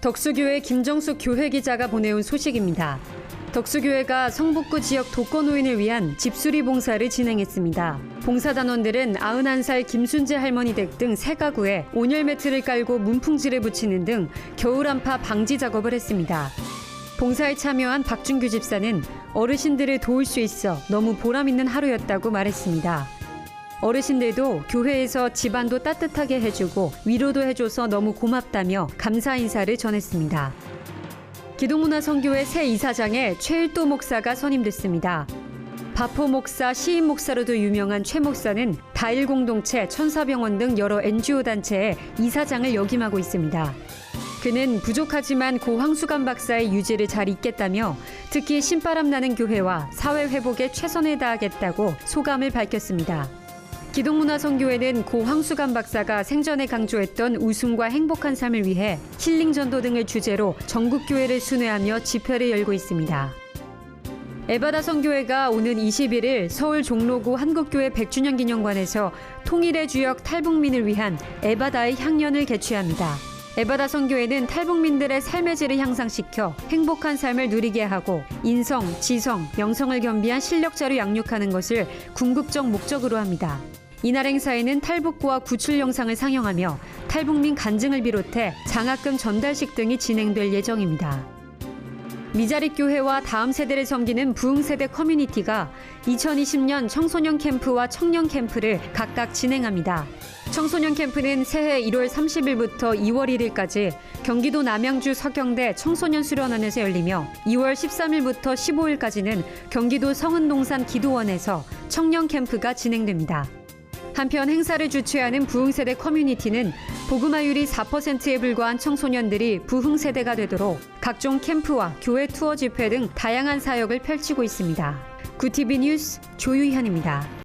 덕수교회 김정숙 교회 기자가 보내온 소식입니다. 덕수교회가 성북구 지역 독거노인을 위한 집수리 봉사를 진행했습니다. 봉사단원들은 91살 김순재 할머니 댁 등 세 가구에 온열 매트를 깔고 문풍지를 붙이는 등 겨울 한파 방지 작업을 했습니다. 봉사에 참여한 박준규 집사는 어르신들을 도울 수 있어 너무 보람 있는 하루였다고 말했습니다. 어르신들도 교회에서 집안도 따뜻하게 해주고 위로도 해줘서 너무 고맙다며 감사 인사를 전했습니다. 기동문화선교회 새 이사장에 최일도 목사가 선임됐습니다. 바포 목사, 시인 목사로도 유명한 최 목사는 다일 공동체, 천사병원 등 여러 NGO 단체의 이사장을 역임하고 있습니다. 그는 부족하지만 고 황수감 박사의 유지를 잘 잇겠다며 특히 신바람 나는 교회와 사회 회복에 최선을 다하겠다고 소감을 밝혔습니다. 기동문화선교회는 고 황수감 박사가 생전에 강조했던 웃음과 행복한 삶을 위해 힐링 전도 등을 주제로 전국 교회를 순회하며 집회를 열고 있습니다. 에바다 선교회가 오는 21일 서울 종로구 한국교회 100주년 기념관에서 통일의 주역 탈북민을 위한 에바다의 향연을 개최합니다. 에바다 선교회는 탈북민들의 삶의 질을 향상시켜 행복한 삶을 누리게 하고 인성, 지성, 영성을 겸비한 실력자로 양육하는 것을 궁극적 목적으로 합니다. 이날 행사에는 탈북구와 구출 영상을 상영하며 탈북민 간증을 비롯해 장학금 전달식 등이 진행될 예정입니다. 미자립 교회와 다음 세대를 섬기는 부흥 세대 커뮤니티가 2020년 청소년 캠프와 청년 캠프를 각각 진행합니다. 청소년 캠프는 새해 1월 30일부터 2월 1일까지 경기도 남양주 서경대 청소년 수련원에서 열리며 2월 13일부터 15일까지는 경기도 성은동산 기도원에서 청년 캠프가 진행됩니다. 한편 행사를 주최하는 부흥세대 커뮤니티는 보그마율이 4%에 불과한 청소년들이 부흥세대가 되도록 각종 캠프와 교회 투어 집회 등 다양한 사역을 펼치고 있습니다. 구티비 뉴스 조유현입니다.